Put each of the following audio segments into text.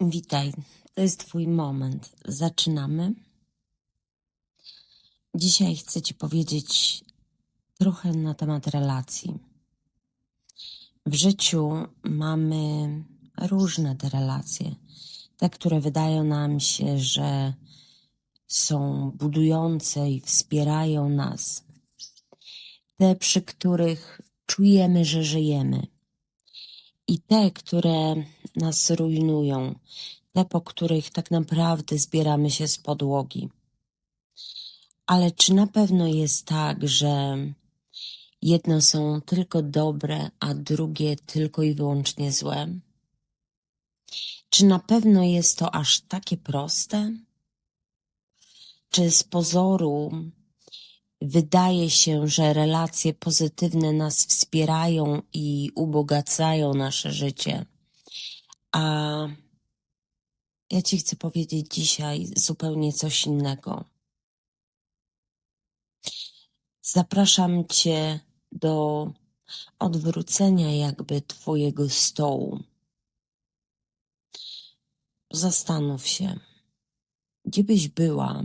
Witaj, to jest Twój moment. Zaczynamy. Dzisiaj chcę Ci powiedzieć trochę na temat relacji. W życiu mamy różne te relacje. Te, które wydają nam się, że są budujące i wspierają nas. Te, przy których czujemy, że żyjemy. I te, które nas rujnują, te, po których tak naprawdę zbieramy się z podłogi. Ale czy na pewno jest tak, że jedno są tylko dobre, a drugie tylko i wyłącznie złe? Czy na pewno jest to aż takie proste? Czy z pozoru wydaje się, że relacje pozytywne nas wspierają i ubogacają nasze życie? A ja Ci chcę powiedzieć dzisiaj zupełnie coś innego. Zapraszam Cię do odwrócenia jakby Twojego stołu. Zastanów się, gdzie byś była,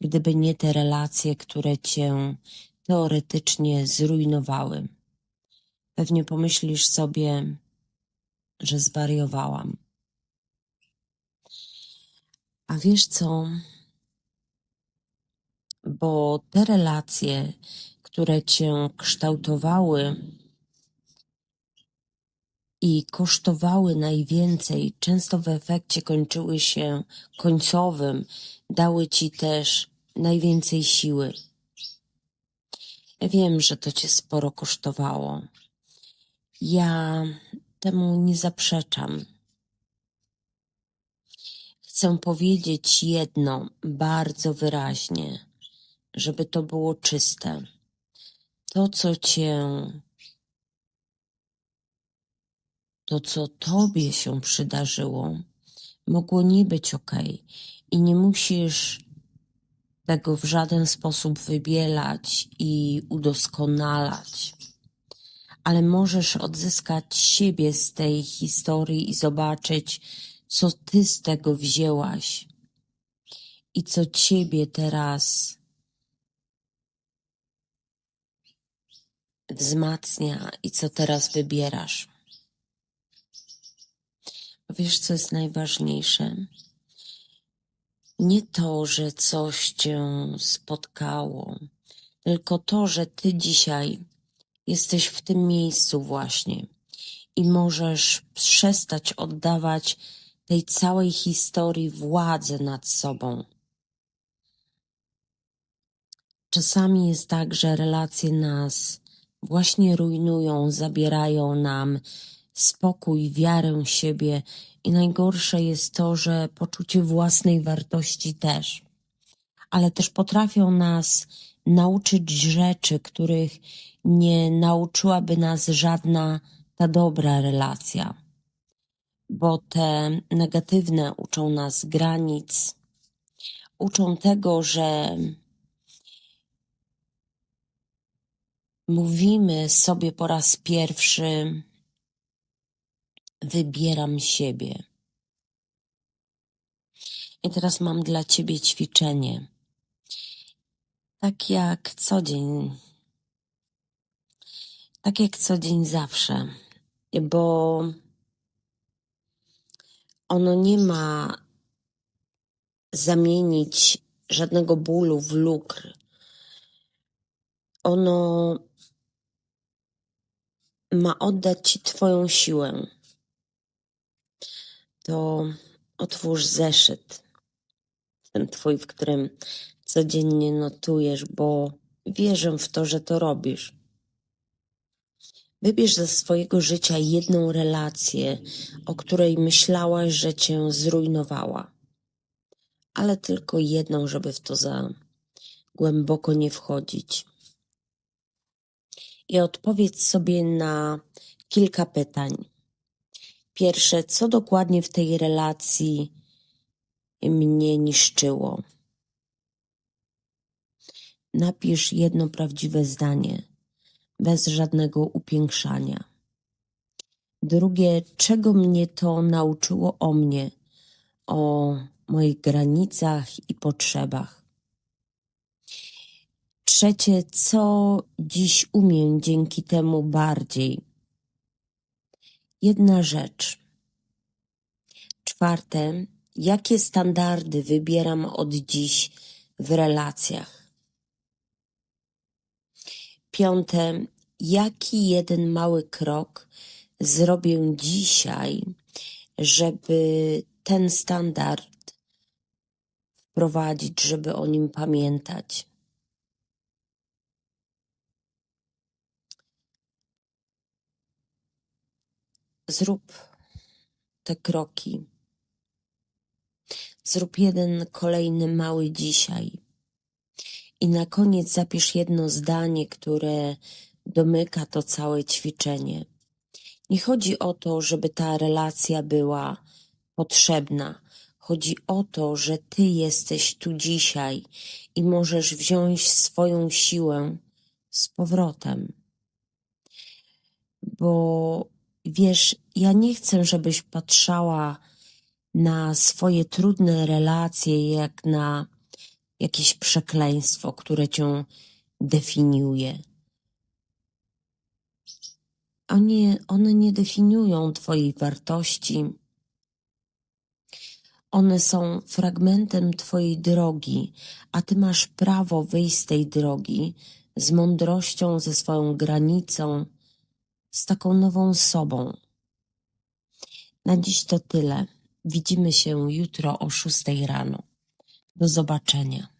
gdyby nie te relacje, które Cię teoretycznie zrujnowały. Pewnie pomyślisz sobie, że zwariowałam. A wiesz co? Bo te relacje, które cię kształtowały i kosztowały najwięcej, często w efekcie kończyły się końcowym, dały ci też najwięcej siły. Wiem, że to cię sporo kosztowało. Ja temu nie zaprzeczam. Chcę powiedzieć jedno bardzo wyraźnie, żeby to było czyste. To, co cię, to, co tobie się przydarzyło, mogło nie być ok i nie musisz tego w żaden sposób wybielać i udoskonalać. Ale możesz odzyskać siebie z tej historii i zobaczyć, co ty z tego wzięłaś i co ciebie teraz wzmacnia i co teraz wybierasz. Wiesz, co jest najważniejsze? Nie to, że coś cię spotkało, tylko to, że ty dzisiaj jesteś w tym miejscu właśnie i możesz przestać oddawać tej całej historii władzę nad sobą. Czasami jest tak, że relacje nas właśnie rujnują, zabierają nam spokój, wiarę siebie i najgorsze jest to, że poczucie własnej wartości też. Ale też potrafią nas nauczyć rzeczy, których nie nauczyłaby nas żadna ta dobra relacja bo te negatywne uczą nas granic, uczą tego, że mówimy sobie po raz pierwszy: Wybieram siebie. I teraz mam dla ciebie ćwiczenie. Tak jak co dzień. Tak jak co dzień zawsze. Bo ono nie ma zamienić żadnego bólu w lukr. Ono ma oddać ci Twoją siłę. To otwórz zeszyt, ten Twój, w którym codziennie notujesz, bo wierzę w to, że to robisz. Wybierz ze swojego życia jedną relację, o której myślałaś, że cię zrujnowała, ale tylko jedną, żeby w to za głęboko nie wchodzić. I odpowiedz sobie na kilka pytań. Pierwsze, co dokładnie w tej relacji mnie niszczyło? Napisz jedno prawdziwe zdanie bez żadnego upiększania. Drugie, czego mnie to nauczyło o mnie, o moich granicach i potrzebach. Trzecie, co dziś umiem dzięki temu bardziej. Jedna rzecz. Czwarte, jakie standardy wybieram od dziś w relacjach. Piąte, jaki jeden mały krok zrobię dzisiaj, żeby ten standard wprowadzić, żeby o nim pamiętać. Zrób te kroki. Zrób jeden kolejny mały dzisiaj. I na koniec zapisz jedno zdanie, które domyka to całe ćwiczenie. Nie chodzi o to, żeby ta relacja była potrzebna. Chodzi o to, że ty jesteś tu dzisiaj i możesz wziąć swoją siłę z powrotem. Bo wiesz, ja nie chcę, żebyś patrzała na swoje trudne relacje jak na jakieś przekleństwo, które cię definiuje. Oni, one nie definiują Twojej wartości. One są fragmentem Twojej drogi, a Ty masz prawo wyjść z tej drogi z mądrością, ze swoją granicą, z taką nową sobą. Na dziś to tyle. Widzimy się jutro o szóstej rano. Do zobaczenia.